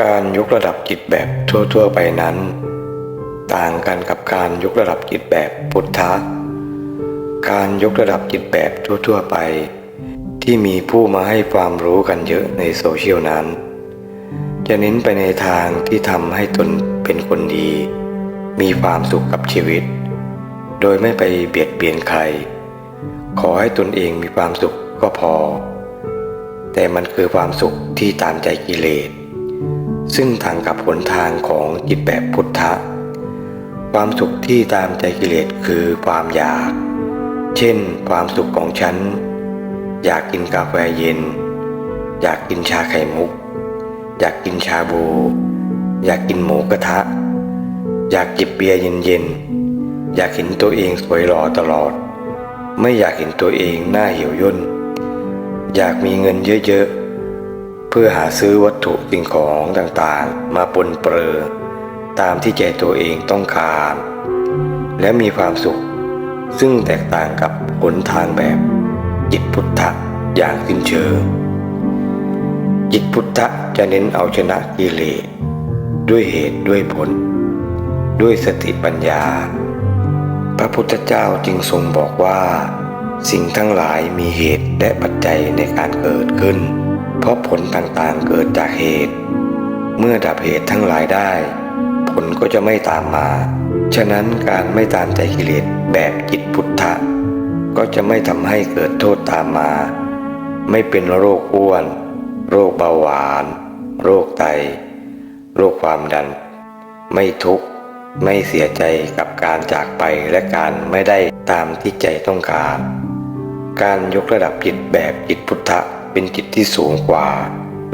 การยกระดับจิตแบบทั่ว ๆ ไปนั้น ต่างกันกับการยกระดับจิตแบบพุทธะ การยกระดับจิตแบบทั่ว ๆ ไป ที่มีผู้มาให้ความรู้กันเยอะในโซเชียลนั้น จะเน้นไปในทางที่ทำให้ตนเป็นคนดี มีความสุขกับชีวิต โดยไม่ไปเบียดเบียนใคร ขอให้ตนเองมีความสุขก็พอ แต่มันคือความสุขที่ตามใจกิเลส ซึ่งทางกับหนทางของจิตแบบพุทธะ ความสุขที่ตามใจกิเลสคือความอยาก เช่น ความสุขของฉัน อยากกินกาแฟเย็น อยากกินชาไข่มุก อยากกินชาบู อยากกินหมูกระทะ อยากจิบเบียร์เย็นๆ อยากเห็นตัวเองสวยหล่อตลอด ไม่อยากเห็นตัวเองหน้าเหี่ยวย่น อยากมีเงินเยอะๆ เพื่อหาซื้อวัตถุสิ่งของต่างๆ มาปนเปื้อตามที่ใจตัวเองต้องการ และมีความสุข ซึ่งแตกต่างกับหนทางแบบจิตพุทธะอย่างสิ้นเชิงจิตพุทธะจะเน้นเอาชนะกิเลสด้วยเหตุด้วยผล ด้วยสติปัญญา พระพุทธเจ้าจึงทรงบอกว่า สิ่งทั้งหลายมีเหตุและปัจจัยในการเกิดขึ้น เพราะผลต่างๆเกิดจากเหตุ เมื่อดับเหตุทั้งหลายได้ ผลก็จะไม่ตามมา ฉะนั้นการไม่ตามใจกิเลสแบบจิตพุทธะ ก็จะไม่ทำให้เกิดโทษตามมา ไม่เป็นโรคอ้วน โรคเบาหวาน โรคไต โรคความดัน ไม่ทุกข์ ไม่เสียใจกับการจากไปและการไม่ได้ตามที่ใจต้องการ การยกระดับจิตแบบจิตพุทธะ เป็นจิตที่สูงกว่า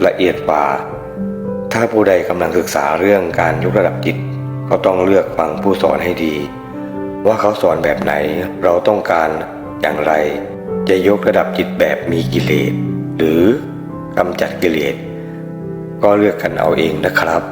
ละเอียดกว่า ถ้าผู้ใดกำลังศึกษาเรื่องการยกระดับจิต ก็ต้องเลือกฟังผู้สอนให้ดี ว่าเขาสอนแบบไหนเราต้องการอย่างไร จะยกระดับจิตแบบมีกิเลส หรือกำจัดกิเลส ก็เลือกกันเอาเองนะครับ